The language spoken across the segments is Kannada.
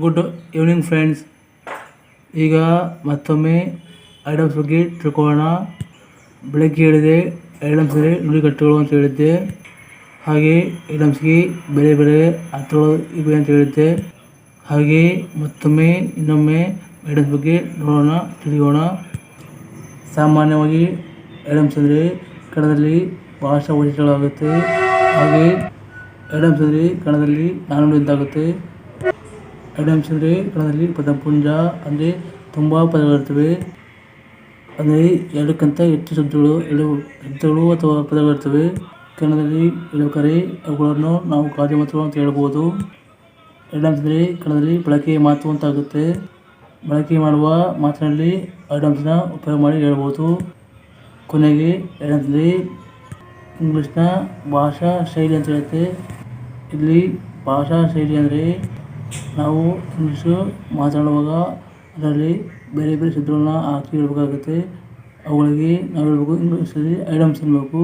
ಗುಡ್ ಈವ್ನಿಂಗ್ ಫ್ರೆಂಡ್ಸ್ ಈಗ ಮತ್ತೊಮ್ಮೆ ಐಟಮ್ಸ್ ಬಗ್ಗೆ ತಿಳ್ಕೊಳ್ಳೋಣ. ಬೆಳಗ್ಗೆ ಹೇಳಿದೆ ಐಟಮ್ಸ್ಗೆ ನುಡಿಗಟ್ಟುಗಳು ಅಂತ ಹೇಳಿದ್ದೆ. ಹಾಗೆ ಐಟಮ್ಸ್ಗೆ ಬೇರೆ ಬೇರೆ ಅರ್ಥಗಳು ಇವೆ ಅಂತ ಹೇಳಿದ್ದೆ. ಹಾಗೆ ಮತ್ತೊಮ್ಮೆ ಇನ್ನೊಮ್ಮೆ ಐಟಮ್ಸ್ ಬಗ್ಗೆ ನೋಡೋಣ, ತಿಳಿಯೋಣ. ಸಾಮಾನ್ಯವಾಗಿ ಐಟಮ್ಸ್ ಅಂದರೆ ಕನ್ನಡದಲ್ಲಿ ಭಾಷಾ ವೈಶಿಷ್ಟ್ಯಗಳಾಗುತ್ತೆ. ಹಾಗೆ ಐಟಮ್ಸ್ ಅಂದರೆ ಕನ್ನಡದಲ್ಲಿ ನಾನು ಅಂತಾಗುತ್ತೆ ಐಟಮ್ಸ್ ಅಂದರೆ ಕನ್ನಡದಲ್ಲಿ ಪದಪುಂಜ ಅಂದರೆ ತುಂಬ ಪದಗಳಿರ್ತವೆ ಅಂದರೆ ಎರಡಕ್ಕಿಂತ ಹೆಚ್ಚು ಶಬ್ದಗಳು ಎರಡು ಶಬ್ದಗಳು ಅಥವಾ ಪದಗಳಿರ್ತವೆ ಕನ್ನಡದಲ್ಲಿ ಹೇಳ್ಬೇಕಾದ್ರೆ ಅವುಗಳನ್ನು ನಾವು ಕಾರ್ಯ ಮಾತು ಅಂತ ಹೇಳ್ಬೋದು. ಅಂದರೆ ಕನ್ನಡದಲ್ಲಿ ಬಳಕೆ ಮಾತು ಅಂತ ಆಗುತ್ತೆ. ಬಳಕೆ ಮಾಡುವ ಮಾತಿನಲ್ಲಿ ಐಟಮ್ಸ್ನ ಉಪಯೋಗ ಮಾಡಿ ಹೇಳ್ಬೋದು. ಕೊನೆಗೆ ಅಂದರೆ ಇಂಗ್ಲೀಷ್ನ ಭಾಷಾ ಶೈಲಿ ಅಂತ ಹೇಳುತ್ತೆ. ಇಲ್ಲಿ ಭಾಷಾ ಶೈಲಿ ಅಂದರೆ ನಾವು ಇಂಗ್ಲೀಷು ಮಾತಾಡುವಾಗ ಅದರಲ್ಲಿ ಬೇರೆ ಬೇರೆ ಶಬ್ದಗಳನ್ನ ಹಾಕಿ ಹೇಳ್ಬೇಕಾಗುತ್ತೆ. ಅವುಗಳಿಗೆ ನಾವು ಹೇಳ್ಬೇಕು ಇಂಗ್ಲೀಷಲ್ಲಿ ಐಡಮ್ಸ್ ಅನ್ಬೇಕು.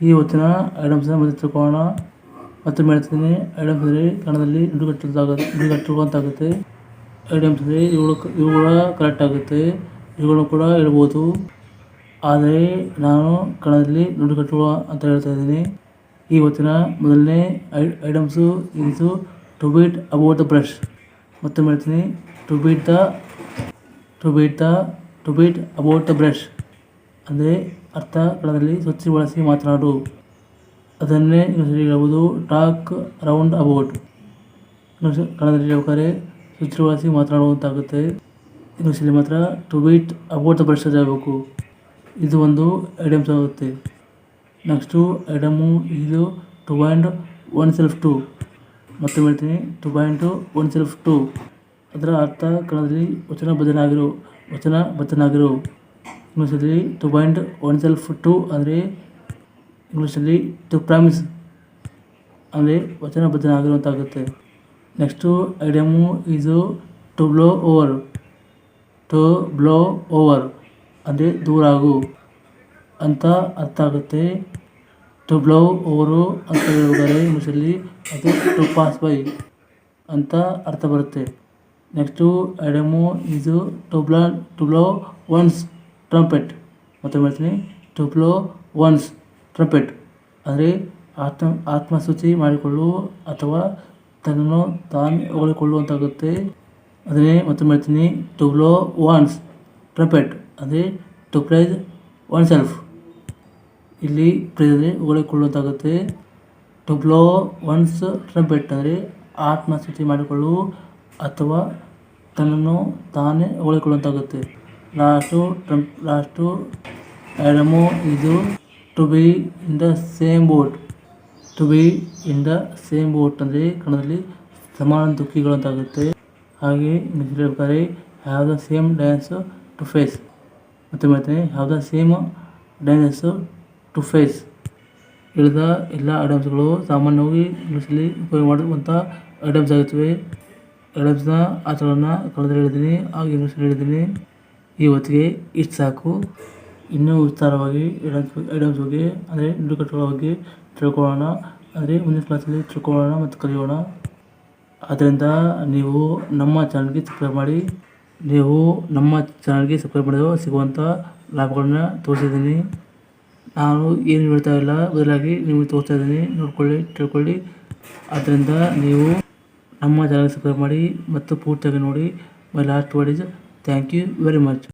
ಈ ಹೊತ್ತಿನ ಐಟಮ್ಸ್ನ ಮತ್ತೆ ತಿಳ್ಕೊಳ್ಳೋಣ. ಮತ್ತೊಮ್ಮೆ ಹೇಳ್ತೀನಿ ಐಟಮ್ಸ್ ಅಂದರೆ ಕನ್ನಡದಲ್ಲಿ ನುಡಿಗಟ್ಟುದಾಗುತ್ತೆ, ನುಡಿಗಟ್ಟುವಂತಾಗುತ್ತೆ. ಐಡಮ್ಸ್ ಅಂದರೆ ಇವುಗಳು ಇವುಗಳ ಕರೆಕ್ಟ್ ಆಗುತ್ತೆ. ಇವುಗಳು ಕೂಡ ಹೇಳ್ಬೋದು. ಆದರೆ ನಾನು ಕನ್ನಡದಲ್ಲಿ ನುಡಿಗಟ್ಟುವ ಅಂತ ಹೇಳ್ತಾ ಇದ್ದೀನಿ. ಈ ಹೊತ್ತಿನ ಮೊದಲನೇ ಐ ಐಟಮ್ಸು ಇದು to beat about the brush ಮತ್ತೆ ಹೇಳ್ತೀನಿ. To beat the to beat the to beat about the brush ಅಂದರೆ ಅರ್ಥ ಕನ್ನಡದಲ್ಲಿ ಸ್ವಚ್ಛ ಬಳಸಿ ಮಾತನಾಡು. ಅದನ್ನೇ ಇಂಗ್ಲೀಷಲ್ಲಿ ಹೇಳ್ಬೋದು. ಟಾಕ್ ರೌಂಡ್ ಅಬೌಟ್ ಕನ್ನಡದಲ್ಲಿ ಹೇಳ್ಬೇಕಾದ್ರೆ ಸ್ವಚ್ಛ ಬಳಸಿ ಮಾತನಾಡುವಂತಾಗುತ್ತೆ. ಇಂಗ್ಲೀಷಲ್ಲಿ ಮಾತ್ರ to beat about the brush ಆಗಬೇಕು. ಇದು ಒಂದು ಐಡಮ್ಸ್ ಆಗುತ್ತೆ ನೆಕ್ಸ್ಟು ಐಟಮು ಇದು to and oneself to ಮತ್ತೆ ಹೇಳ್ತೀನಿ. To point oneself to ಅದರ ಅರ್ಥ ಕನ್ನಡದಲ್ಲಿ ವಚನ ಬದಲಾಗಿರು ವಚನ ಬದ್ಧನಾಗಿರು ಇಂಗ್ಲೀಷಲ್ಲಿ to point oneself to ಅಂದರೆ ಇಂಗ್ಲೀಷಲ್ಲಿ ಟು ಪ್ರಾಮಿಸ್ ಅಂದರೆ ವಚನ ಬದ್ಧನಾಗಿರು ಅಂತ ಆಗುತ್ತೆ ನೆಕ್ಸ್ಟು ಐಡಿಯಮು ಇದು to blow over to blow over ಅಂದರೆ ದೂರ ಆಗು ಅಂತ ಅರ್ಥ ಆಗುತ್ತೆ. ಟು ಬ್ಲೌ ಓವರು ಅಂತ ಹೇಳಿದರೆ ಇಂಗ್ಲೀಷಲ್ಲಿ ಅದು ಟು ಪಾಸ್ ಬೈ ಅಂತ ಅರ್ಥ ಬರುತ್ತೆ. ನೆಕ್ಸ್ಟು ಎಡಮು, ಇದು to ಬ್ಲ to blow one's trumpet ಮತ್ತೆ ಹೇಳ್ತೀನಿ. ಟು ಬ್ಲೋ ಒನ್ಸ್ ಟ್ರಂಪೆಟ್ ಅಂದರೆ ಆತ್ಮ ಆತ್ಮಸ್ತುತಿ ಮಾಡಿಕೊಳ್ಳು ಅಥವಾ ತನ್ನನ್ನು ತಾನು ಹೊಗಳಿಕೊಳ್ಳುವಂತಾಗುತ್ತೆ. ಅದನ್ನೇ ಮತ್ತೊಮ್ಮೆ ಹೇಳ್ತೀನಿ. ಟು ಬ್ಲೋ ಒನ್ಸ್ ಟ್ರಂಪೆಟ್ ಅಂದರೆ ಟು ಪ್ರೈಸ್ ಒನ್ ಸೆಲ್ಫ್ ಇಲ್ಲಿ ಪ್ರೇರಣೆ ಅಂದರೆ ಹೊಗಳಿಕೊಳ್ಳುವಂತಾಗುತ್ತೆ ಟು ಬ್ಲೋ ಒನ್ಸ್ ಟ್ರಂಪೆಟ್ ಅಂದರೆ ಆತ್ಮಸ್ತುತಿ ಮಾಡಿಕೊಳ್ಳು ಅಥವಾ ತನ್ನನ್ನು ತಾನೇ ಹೊಗಳಿಕೊಳ್ಳುವಂತಾಗುತ್ತೆ ಲಾಸ್ಟು ಟ್ರಂಪ್ ಲಾಸ್ಟು ಎರಡಮೋ ಇದು to be in the same boat to be in the same boat ಅಂದರೆ ಕನ್ನಡದಲ್ಲಿ ಸಮಾನ ದುಃಖಿಗಳಂತಾಗುತ್ತೆ. ಹಾಗೆ ಹೇಳ್ಬೇಕಾದ್ರೆ have the same dance to face ಮತ್ತೆ ಮಾಡ್ತೀನಿ have the same dance to face ಇಳಿದ ಎಲ್ಲ ಐಟಮ್ಸ್ಗಳು ಸಾಮಾನ್ಯವಾಗಿ ಇಂಗ್ಲೀಷಲ್ಲಿ ಉಪಯೋಗ ಮಾಡುವಂಥ ಐಟಮ್ಸ್ ಆಗುತ್ತವೆ ಐಟಮ್ಸ್ನ ಆಚರಣೆ ಕಳೆದ್ರೆ ಹೇಳಿದ್ದೀನಿ, ಹಾಗೆ ಇಂಗ್ಲೀಷಲ್ಲಿ ಹೇಳಿದ್ದೀನಿ. ಈ ಹೊತ್ತಿಗೆ ಇಷ್ಟು ಸಾಕು. ಇನ್ನೂ ವಿಸ್ತಾರವಾಗಿ ಐಟಮ್ಸ್ ಐಟಮ್ಸ್ ಬಗ್ಗೆ, ಅಂದರೆ ನುಡುಕಟ್ಟುಗಳ ಬಗ್ಗೆ ತಿಳ್ಕೊಳ್ಳೋಣ. ಅಂದರೆ ಮುಂದಿನ ಕ್ಲಾಸಲ್ಲಿ ತಿಳ್ಕೊಳ್ಳೋಣ ಮತ್ತು ಕಲಿಯೋಣ. ಆದ್ದರಿಂದ ನೀವು ನಮ್ಮ ಚಾನಲ್ಗೆ ಸಬ್ಸ್ಕ್ರೈಬ್ ಮಾಡಿ. ನೀವು ನಮ್ಮ ಚಾನಲ್ಗೆ ಸಬ್ಸ್ಕ್ರೈಬ್ ಮಾಡಿದ್ರೆ ಸಿಗುವಂಥ ಲಾಭಗಳನ್ನ ತೋರಿಸಿದ್ದೀನಿ. ನಾನು ಏನು ಹೇಳ್ತಾ ಇಲ್ಲ. ಬದಲಾಗಿ ನಿಮಗೆ ತೋರಿಸ್ತಾ ಇದ್ದೀನಿ. ನೋಡ್ಕೊಳ್ಳಿ, ತಿಳ್ಕೊಳ್ಳಿ. ಆದ್ದರಿಂದ ನೀವು ನಮ್ಮ ಚಾನಲ್ ಸಬ್ಸ್ಕ್ರೈಬ್ ಮಾಡಿ ಮತ್ತು ಪೂರ್ತಿಯಾಗಿ ನೋಡಿ. My last word is thank you very much